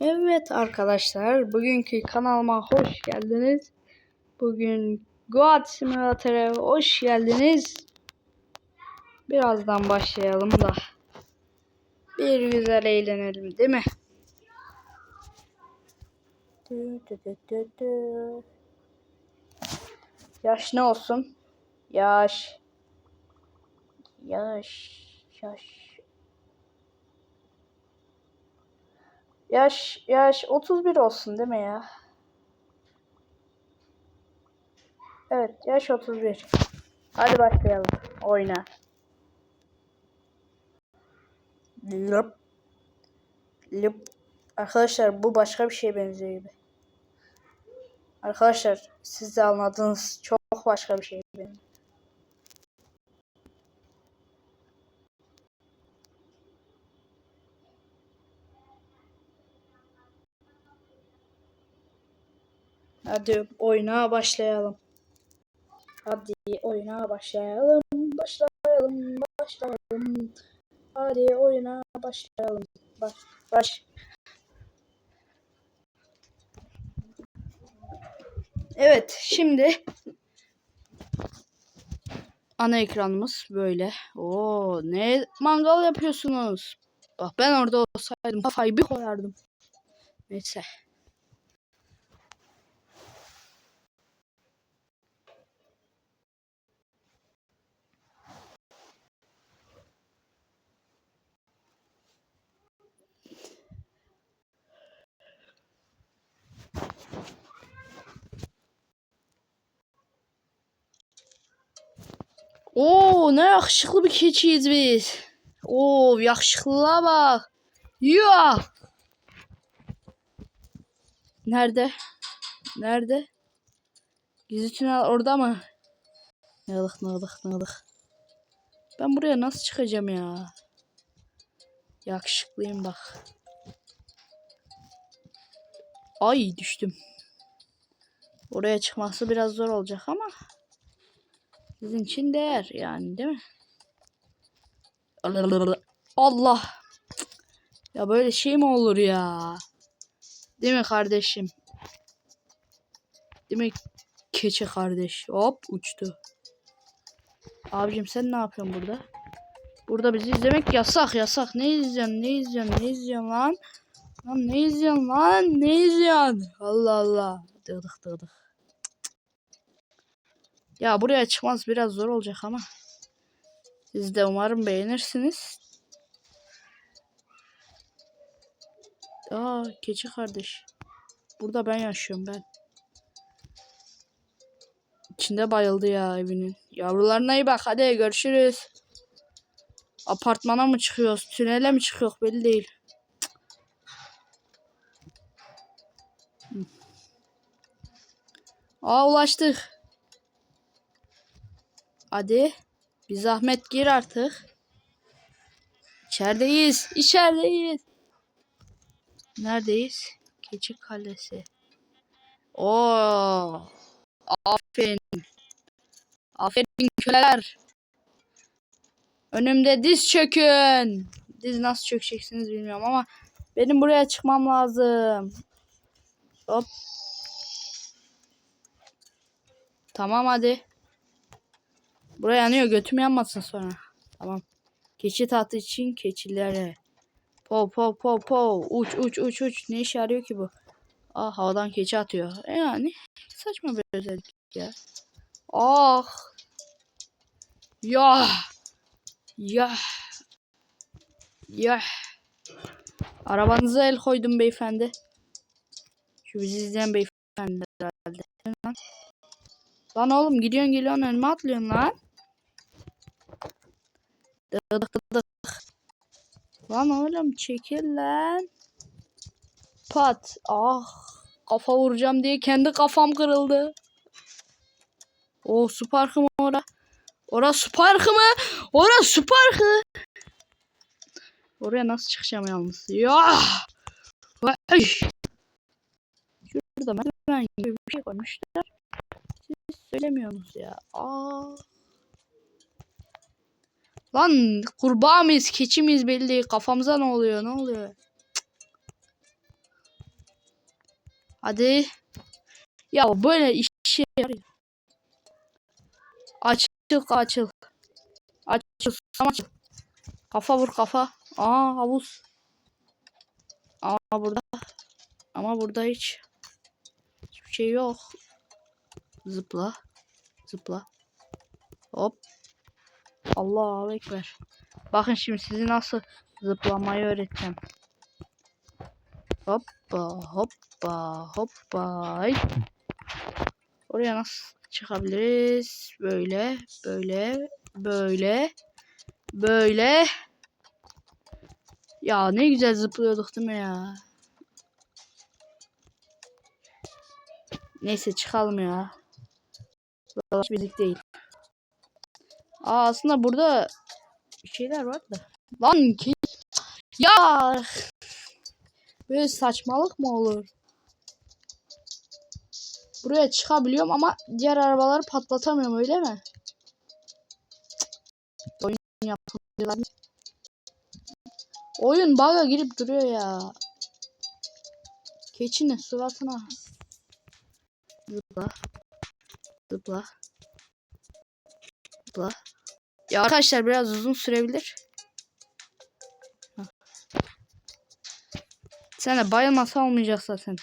Evet arkadaşlar, bugünkü kanalıma hoş geldiniz. Bugün Goat Simulator'a hoş geldiniz. Birazdan başlayalım da. Bir güzel eğlenelim değil mi? Yaş ne olsun? Yaş. Yaş. Yaş. Yaş yaş 31 olsun değil mi ya? Evet yaş 31. Hadi başlayalım. Oyna. Lüp. Lüp. Arkadaşlar bu başka bir şeye benziyor gibi. Arkadaşlar siz de anladınız. Çok başka bir şey benziyor. Hadi oyuna başlayalım. Hadi oyuna başlayalım. Başlayalım. Başlayalım. Hadi oyuna başlayalım. Baş. Baş. Evet, şimdi ana ekranımız böyle. Oo, ne mangal yapıyorsunuz? Bak ben orada olsaydım kafayı bir koyardım. Neyse. Oo ne yakışıklı bir keçiyiz biz. Oo yakışıklılığa bak. Ya. Nerede? Nerede? Gizli tünel orada mı? Nığlık nığlık nığlık. Ben buraya nasıl çıkacağım ya? Yakışıklıyım bak. Ay düştüm. Oraya çıkması biraz zor olacak ama sizin için değer yani değil mi? Allah. Ya böyle şey mi olur ya? Değil mi kardeşim? Değil mi keçi kardeş? Hop uçtu. Abicim sen ne yapıyorsun burada? Burada bizi izlemek yasak yasak. Ne izliyorsun? Ne izliyorsun? Ne izliyorsun lan? Lan ne izliyorsun lan? Ne izliyorsun? Allah Allah. Dıgdık dıgdık. Ya buraya çıkmaz biraz zor olacak ama. Siz de umarım beğenirsiniz. Aa keçi kardeş. Burada ben yaşıyorum ben. İçinde bayıldı ya evinin. Yavrularına iyi bak hadi görüşürüz. Apartmana mı çıkıyoruz? Tünele mi çıkıyoruz belli değil. Aa ulaştık. Hadi. Bir zahmet gir artık. İçerideyiz. İçerideyiz. Neredeyiz? Keçi Kalesi. Oo. Aferin. Aferin köleler. Önümde diz çökün. Diz nasıl çökeceksiniz bilmiyorum ama benim buraya çıkmam lazım. Hop. Tamam hadi. Buraya yanıyor götüm yanmasın sonra. Tamam. Keçi tahtı için keçilere. Po po po po. Uç uç uç uç. Ne işe yarıyor ki bu? Ah havadan keçi atıyor. E yani saçma bir özellik ya. Ah. Ya. Ya. Ya. Arabanıza el koydum beyefendi. Şu bizi izleyen beyefendi herhalde. Lan. lan oğlum gidiyorsun geliyorsun önüme atlıyorsun lan. Lan oğlum çekil lan. Pat. Ah. Kafa vuracağım diye kendi kafam kırıldı. O su parkı mı ora? Ora su parkı mı? Ora su parkı. Oraya nasıl çıkacağım yalnız? Ya. Vay. Şurada merdiven gibi bir şey koymuşlar. Siz söylemiyorsunuz ya. Aa. Lan kurbağa mıyız, keçi miyiz belli değil. Kafamıza ne oluyor, ne oluyor? Hadi. Ya böyle işe yarıyor. Açıl, açıl. Açıl, açıl. Kafa vur kafa. Aa havuz. Ama burada. Ama burada hiç. Hiçbir şey yok. Zıpla. Zıpla. Hop. Allahu Ekber. Bakın şimdi sizi nasıl zıplamayı öğreteceğim. Hoppa hoppa hoppa. Ay. Oraya nasıl çıkabiliriz? Böyle, böyle, böyle, böyle. Ya ne güzel zıplıyorduk değil mi ya? Neyse çıkalım ya. Buralar birlik değil. Aa aslında burada bir şeyler var da. Lan ki ya böyle saçmalık mı olur? Buraya çıkabiliyorum ama diğer arabaları patlatamıyorum öyle mi? Cık, Oyun yapıyorlar. Oyun bug'a girip duruyor ya. Keçinin suratına. Zıpla. Zıpla. Zıpla. Ya arkadaşlar biraz uzun sürebilir. Sen de bayılmasa olmayacak zaten.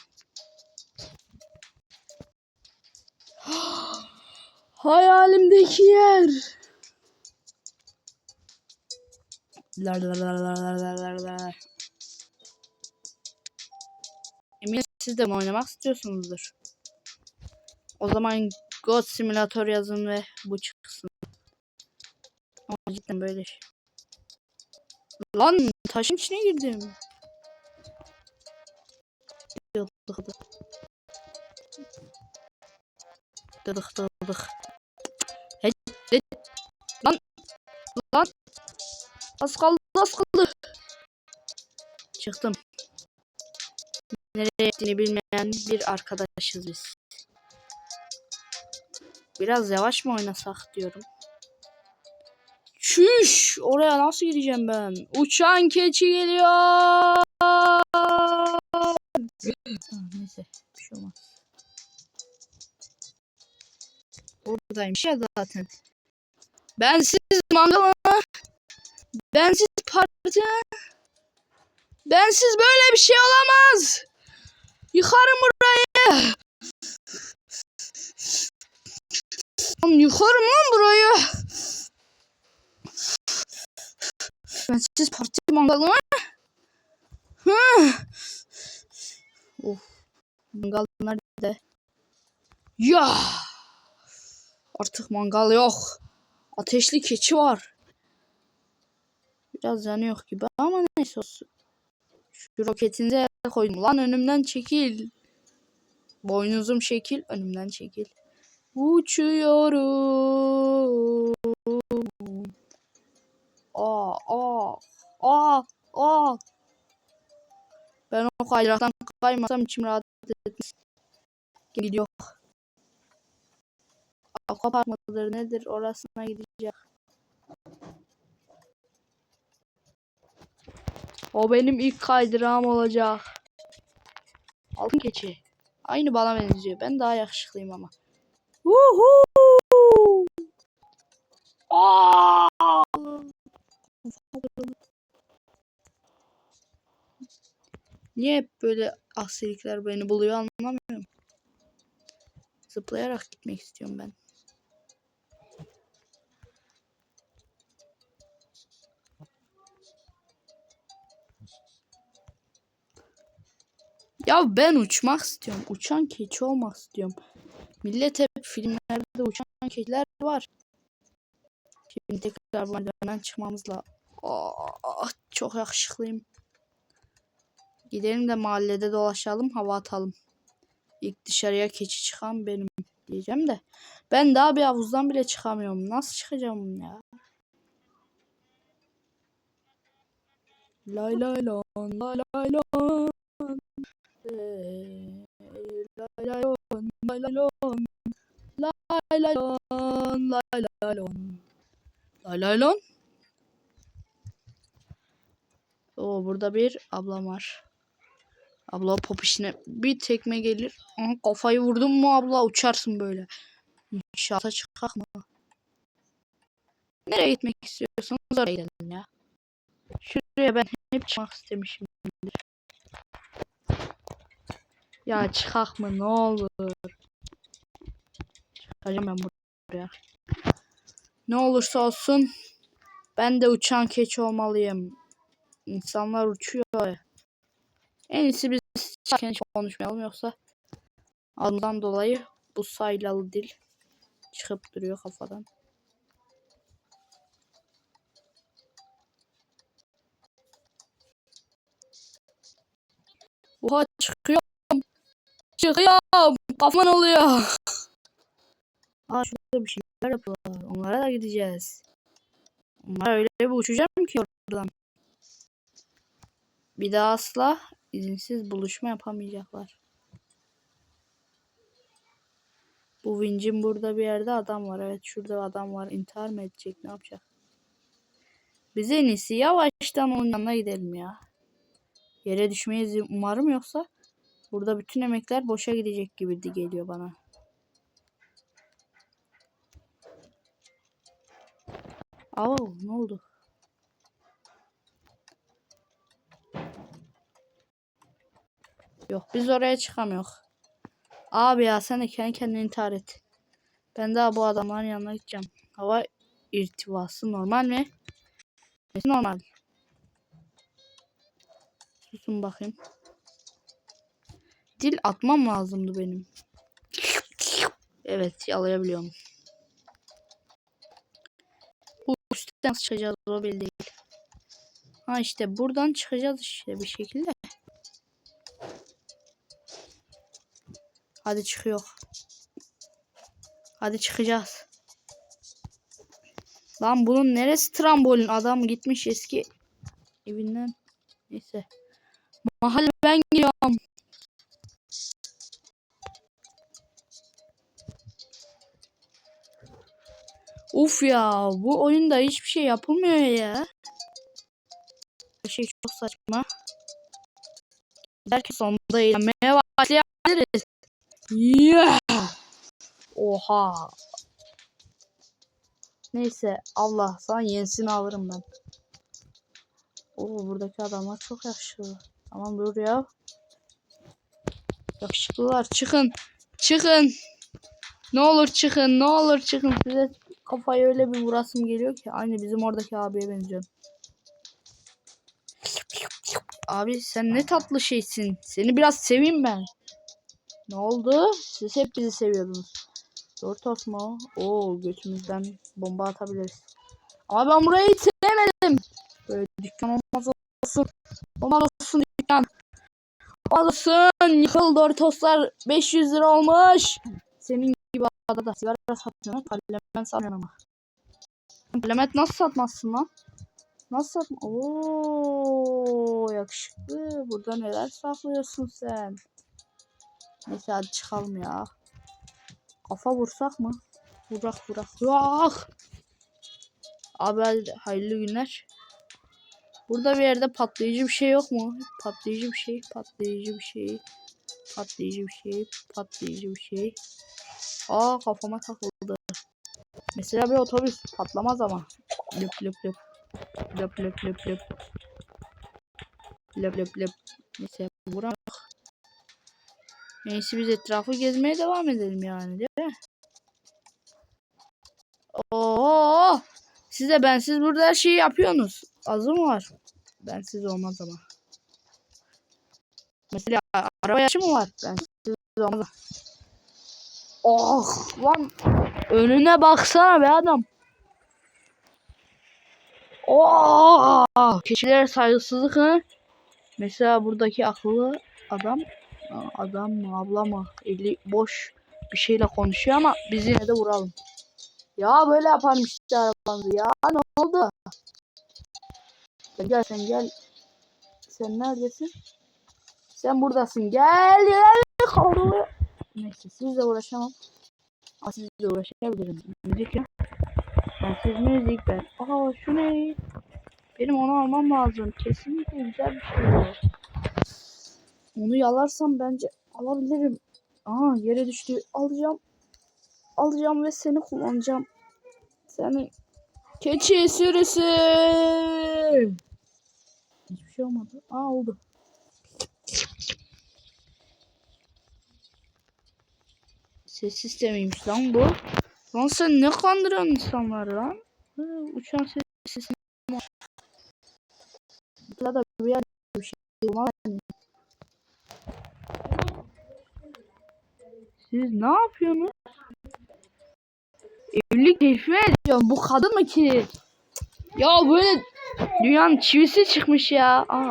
Hayalimdeki yer. Lar lar lar lar lar lar lar lar. Eminim siz de mi oynamak istiyorsunuzdur. O zaman God Simulator yazın ve bu çıksın. Ama cidden böyle şey. Lan taşın içine girdim. Dıdık dıdık. Dıdık dıdık. Hey. Lan. Lan. Az kaldı az kaldı. Çıktım. Nereye gittiğini bilmeyen bir arkadaşız biz. Biraz yavaş mı oynasak diyorum. Çüş! Oraya nasıl gideceğim ben? Uçan keçi geliyor. Neyse bir şey olmaz. Buradaymış ya zaten. Bensiz mangala. Bensiz parti. Bensiz böyle bir şey olamaz. Yıkarım burayı. Yıkarım lan burayı. Bensiz parti mangalı mı? Hı. Mangal nerede? Ya. Artık mangal yok. Ateşli keçi var. Biraz yanıyor gibi ama neyse olsun. Şu roketinize el koydum. Lan önümden çekil. Boynuzum şekil. Önümden çekil. Uçuyorum. Aa, aa, aa. Ben o kaydıraktan kaymasam içim rahat etmez. Gidiyor. Aquapark mıdır nedir orasına gidecek. O benim ilk kaydırağım olacak. Altın keçi. Aynı bana benziyor. Ben daha yakışıklıyım ama. Woohoo! Aa! Niye hep böyle aksilikler beni buluyor anlamıyorum. Zıplayarak gitmek istiyorum ben. Ya ben uçmak istiyorum. Uçan keçi olmak istiyorum. Millet hep filmlerde uçan keçiler var. Şimdi tekrar bu merdivenden çıkmamızla. Aa, çok yakışıklıyım. Gidelim de mahallede dolaşalım, hava atalım. İlk dışarıya keçi çıkan benim diyeceğim de. Ben daha bir havuzdan bile çıkamıyorum. Nasıl çıkacağım ya? Lay lay lon, lay lay lon. Lay lay lon, lay lay lon. Lay lay lon, lay lay lon. Lay lay lon. Oo burada bir ablam var. Abla pop işine bir tekme gelir. Aha, kafayı vurdun mu abla uçarsın böyle. İnşaata çıkak mı? Nereye gitmek istiyorsanız oraya gidelim ya. Şuraya ben hep çıkmak istemişimdir. Ya çıkak mı ne olur. Çıkacağım ben buraya. Ne olursa olsun ben de uçan keçi olmalıyım. İnsanlar uçuyor. En iyisi biz hiç konuşmayalım yoksa adından dolayı bu saylalı dil çıkıp duruyor kafadan. Oha çıkıyorum. Çıkıyorum. Kafan oluyor. Aa şurada bir şeyler yapıyorlar. Onlara da gideceğiz. Onlar öyle bir uçacağım ki oradan. Bir daha asla izinsiz buluşma yapamayacaklar. Bu vincin burada bir yerde adam var. Evet şurada adam var. İntihar mı edecek? Ne yapacak? Biz en iyisi yavaştan onun yanına gidelim ya. Yere düşmeyiz umarım yoksa burada bütün emekler boşa gidecek gibi geliyor bana. Aa ne oldu? Yok biz oraya çıkamıyoruz. Abi ya sen de kendi kendine intihar et. Ben daha bu adamların yanına gideceğim. Hava irtivası normal mi? Normal? Susun bakayım. Dil atmam lazımdı benim. Evet yalayabiliyorum. Bu üstten nasıl çıkacağız o belli. Ha işte buradan çıkacağız işte bir şekilde. Hadi çıkıyor. Hadi çıkacağız. Lan bunun neresi trambolin? Adam gitmiş eski evinden. Neyse. Mahalle ben gidiyorum. Uf ya bu oyunda hiçbir şey yapılmıyor ya. Her şey çok saçma. Derken sonunda eğlenmeye başlayabiliriz. Yeah! Oha. Neyse Allah sana yenisini alırım ben. Oo buradaki adamlar çok yakışıklı. Tamam dur ya. Yakışıklılar çıkın. Çıkın. Ne olur çıkın. Ne olur çıkın. Size kafayı öyle bir vurasım geliyor ki. Aynı bizim oradaki abiye benziyorum. Abi sen ne tatlı şeysin. Seni biraz seveyim ben. Ne oldu? Siz hep bizi seviyordunuz. Dortos mu? Oo götümüzden bomba atabiliriz. Ama ben burayı hiç sevmedim. Böyle dükkan olmaz olsun. Olmaz olsun dükkan. Olmaz olsun. Yıkıl Doritoslar 500 lira olmuş. Senin gibi adada sigara satmıyorsun. Parlament satmıyorsun ama. Parlament nasıl satmazsın lan? Nasıl satma? Oo yakışıklı. Burada neler saklıyorsun sen? Neyse hadi çıkalım ya. Kafa vursak mı? Vurak vurak. Vurak. Abi hayırlı günler. Burada bir yerde patlayıcı bir şey yok mu? Patlayıcı bir şey, patlayıcı bir şey, patlayıcı bir şey, patlayıcı bir şey. Aa kafama takıldı. Mesela bir otobüs patlamaz ama. Löp löp löp. Löp löp löp löp. Löp löp löp. Neyse vurak. Neyse biz etrafı gezmeye devam edelim yani değil mi? Oo! Siz de bensiz burada her şeyi yapıyorsunuz. Azı mı var? Bensiz olmaz ama. Mesela araba yaşı mı var? Bensiz olmaz. Oh lan önüne baksana be adam. Oh! Keçilere saygısızlık ha. Mesela buradaki akıllı adam adam mı abla mı eli boş bir şeyle konuşuyor ama biz yine de vuralım. Ya böyle yaparım işte arabanızı ya ne oldu? Gel, sen gel. Sen neredesin? Sen buradasın. Gel gel. Kavrulu. Neyse sizle uğraşamam. Ama sizle uğraşabilirim. Müzik ya. Ben siz müzik ben. Aa şu ne? Benim onu almam lazım. Kesinlikle güzel bir şey bu. Onu yalarsam bence alabilirim. Aa yere düştü. Alacağım. Alacağım ve seni kullanacağım. Seni keçi sürüsü. Hiçbir şey olmadı. Aa oldu. Ses sistemiymiş lan bu. Lan sen ne kandırıyorsun insanları lan? Uçan ses sesini Ya da bir yer bir şey olmaz. Siz ne yapıyorsunuz? Evlilik teklif mi ediyorsun? Bu kadın mı ki? Ya böyle dünyanın çivisi çıkmış ya. Aa,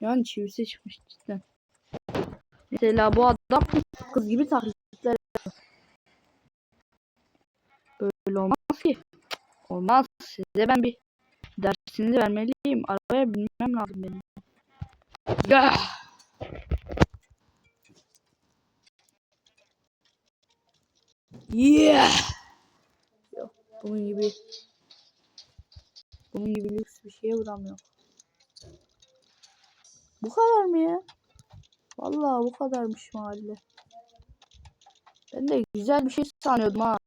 yani çivisi çıkmış cidden. Mesela bu adam kız gibi taklitler. Böyle olmaz ki. Olmaz. Size ben bir dersini vermeliyim. Arabaya binmem lazım benim. Ya. Yeah. Yok, bunun gibi bunun gibi lüks bir şeye vuramıyor. Bu kadar mı ya? Vallahi bu kadarmış mahalle. Ben de güzel bir şey sanıyordum ha.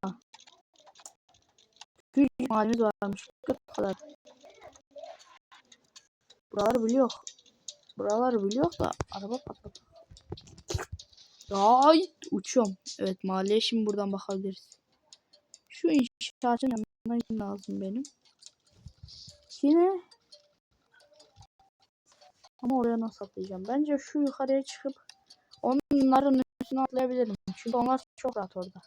Küçük mahallemiz varmış. Bu kadar. Buraları biliyor. Buraları biliyor da araba patladı. Ay uçuyorum. Evet mahalleye şimdi buradan bakabiliriz. Şu inşaatın gitmem lazım benim. Yine ama oraya nasıl atlayacağım? Bence şu yukarıya çıkıp onların üstüne atlayabilirim. Çünkü onlar çok rahat orada.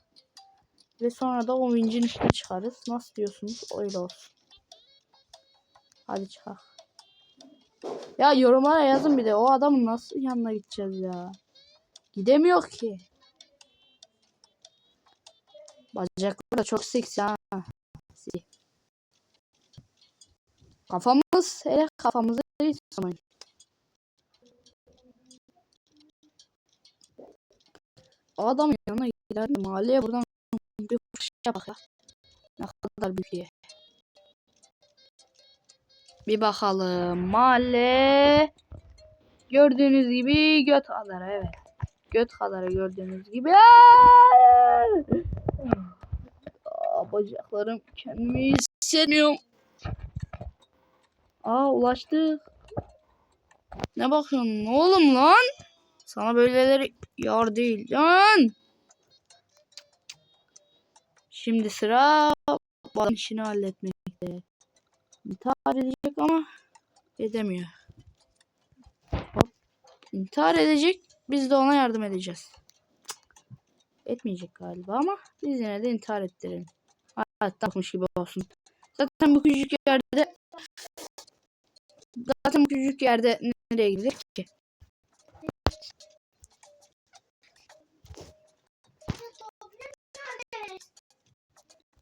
Ve sonra da o vincin üstüne çıkarız. Nasıl diyorsunuz? Öyle olsun. Hadi çıkar. Ya yorumlara yazın bir de o adamın nasıl yanına gideceğiz ya. Gidemiyor ki. Bacakları da çok seksi ha. Kafamız hele kafamızı hiç sormayın. O adamın yanına giderdim. Mahalleye buradan bir fırşa bak ya. Ne kadar büyük diye. Bir bakalım. Mahalle. Gördüğünüz gibi göt kadar evet. Göt kadar gördüğünüz gibi. Aa, bacaklarım kendimi hissetmiyorum. Aa ulaştık. Ne bakıyorsun oğlum lan? Sana böyleleri yar değil lan. Şimdi sıra bu işini halletmekte. İntihar edecek ama edemiyor. Hop. İntihar edecek. Biz de ona yardım edeceğiz. Etmeyecek galiba ama biz yine de intihar ettirelim. Hayat takmış gibi olsun. Zaten bu küçücük yerde zaten bu küçücük yerde nereye gidecek ki?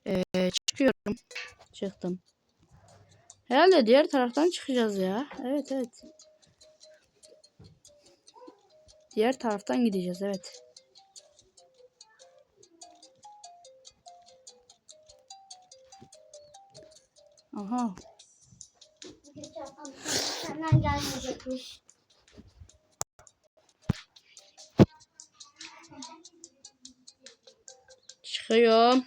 Ee, çıkıyorum. Çıktım. Herhalde diğer taraftan çıkacağız ya. Evet evet. Diğer taraftan gideceğiz evet. Aha. Senden gelmeyecekmiş. Çıkıyorum.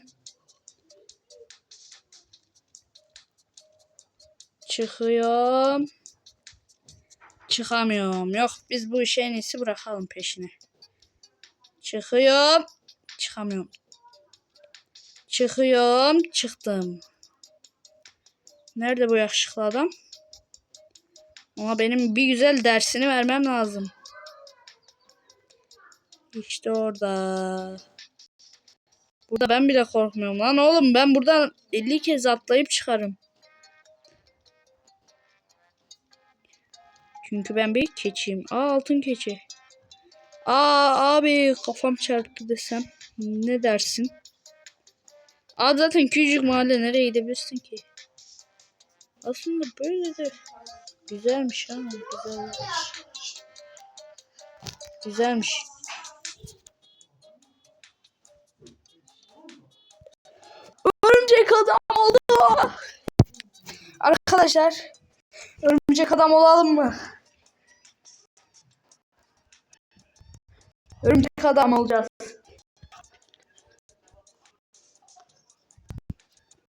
Çıkıyorum. Çıkamıyorum. Yok biz bu işi en iyisi bırakalım peşine. Çıkıyorum. Çıkamıyorum. Çıkıyorum. Çıktım. Nerede bu yakışıklı adam? Ama benim bir güzel dersini vermem lazım. İşte orada. Burada ben bile korkmuyorum lan oğlum. Ben buradan 50 kez atlayıp çıkarım. Çünkü ben bir keçiyim. Aa altın keçi. Aa abi kafam çarptı desem. Ne dersin? Aa zaten küçücük mahalle nereye gidebilirsin ki? Aslında böyle de güzelmiş ha. Güzelmiş. Güzelmiş. Örümcek adam oldu. Arkadaşlar Örümcek adam olalım mı? Örümcek adam olacağız.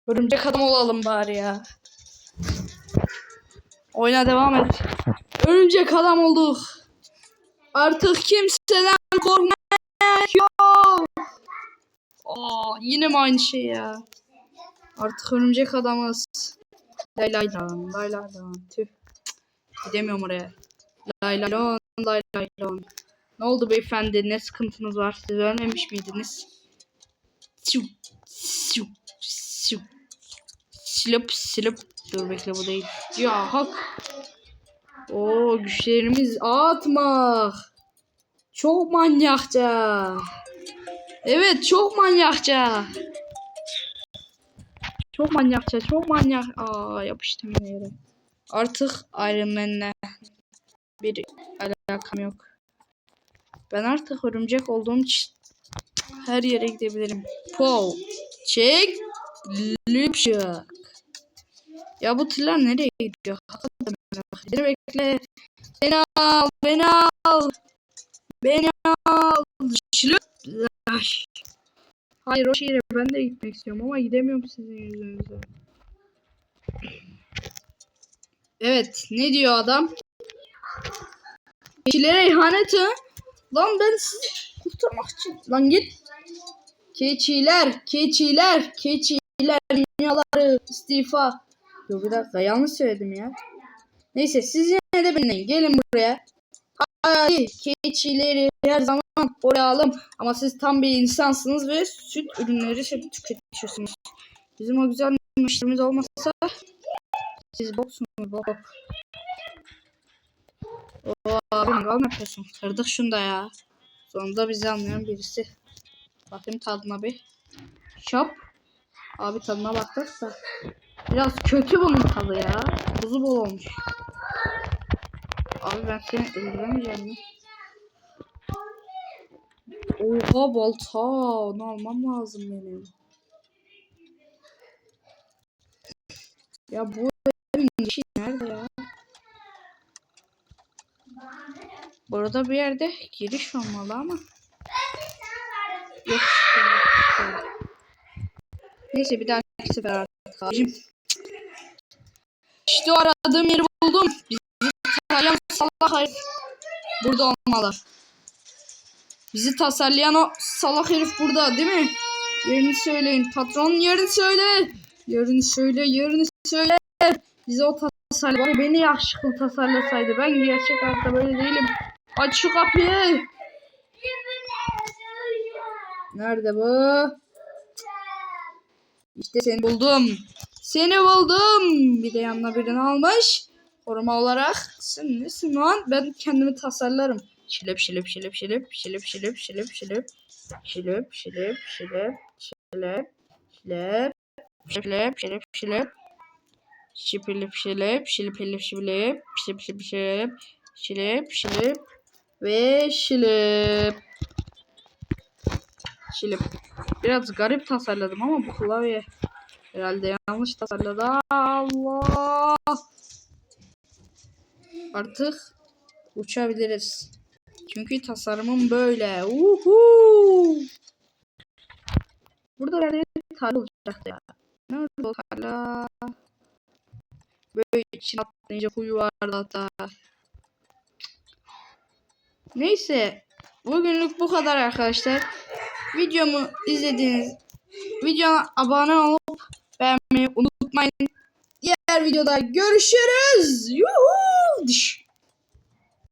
Örümcek adam olalım bari ya. Oyuna devam et. Örümcek adam olduk. Artık kimseden korkmak yok. Aa, yine mi aynı şey ya? Artık örümcek adamız. Lay lay lan, lay lay lan. Tüh. Gidemiyorum oraya. Lay lay lon, lay lay lon. Ne oldu beyefendi? Ne sıkıntınız var? Siz ölmemiş miydiniz? Silip silip. Dur bekle bu değil. Ya hak. Oo güçlerimiz atmak. Çok manyakça. Evet çok manyakça. Çok manyakça, çok manyak. Aa yapıştım yere. Artık Iron Man'le bir alakam yok. Ben artık örümcek olduğum her yere gidebilirim. Pol. Çek. Lüpşak. Ya bu tırlar nereye gidiyor? Hakikaten ediyorum. Bekle. Beni al. Beni al. Beni al. Şlüp. Ay. Hayır o şehre ben de gitmek istiyorum ama gidemiyorum sizin yüzünüzden. Evet ne diyor adam? Keçilere ihanet ha? Lan ben sizi kurtarmak için. Lan git. Keçiler, keçiler, keçiler dünyaları istifa. Yok bir dakika yanlış söyledim ya. Neyse siz yine de benimle gelin buraya. Hadi keçileri her zaman boyayalım. Ama siz tam bir insansınız ve süt ürünleri hep tüketiyorsunuz. Bizim o güzel müşterimiz olmasa siz boksunuz bok. Abi mı yapıyorsun? Kırdık şunu da ya. Sonunda bizi anlayan birisi. Bakayım tadına bir. Şop. Abi tadına baktık da. Biraz kötü bunun tadı ya. Tuzu bol olmuş. Abi ben seni öldüremeyeceğim mi? Oha balta. Onu almam lazım benim. Ya bu evin girişi nerede ya? Burada bir yerde giriş olmalı ama. Yok. Neyse bir dahaki sefer artık abicim. İşte o aradığım yeri buldum. Bizi tasarlayan salak herif burada olmalı. Bizi tasarlayan o salak herif burada değil mi? Yerini söyleyin. Patron yerini söyle. Yerini söyle, yerini söyle. Bize o tasarlayan. Beni yakışıklı tasarlasaydı. Ben gerçek hayatta böyle değilim. Aç şu kapıyı. Nerede bu? İşte seni buldum. Seni buldum. Bir de yanına birini almış. Koruma olarak. Sen nesin lan? Ben kendimi tasarlarım. Şilip şilip şilip şilip şilip şilip şilip şilip şilip şilip şilip şilip şilip şilip şilip şilip şipilip şilip şilipilip şilip şilip şilip şilip şilip şilip ve şilip. Şilip. Biraz garip tasarladım ama bu klavye herhalde yanlış tasarladı. Allah! Artık uçabiliriz. Çünkü tasarımım böyle. Uhu! burada bir tarla olacaktı ya. Nerede o tarla? Böyle içine atlayınca kuyu vardı hatta Neyse. Bugünlük bu kadar arkadaşlar. Videomu izlediğiniz videoma abone olup beğenmeyi unutmayın. Diğer videoda görüşürüz. Yuhuu.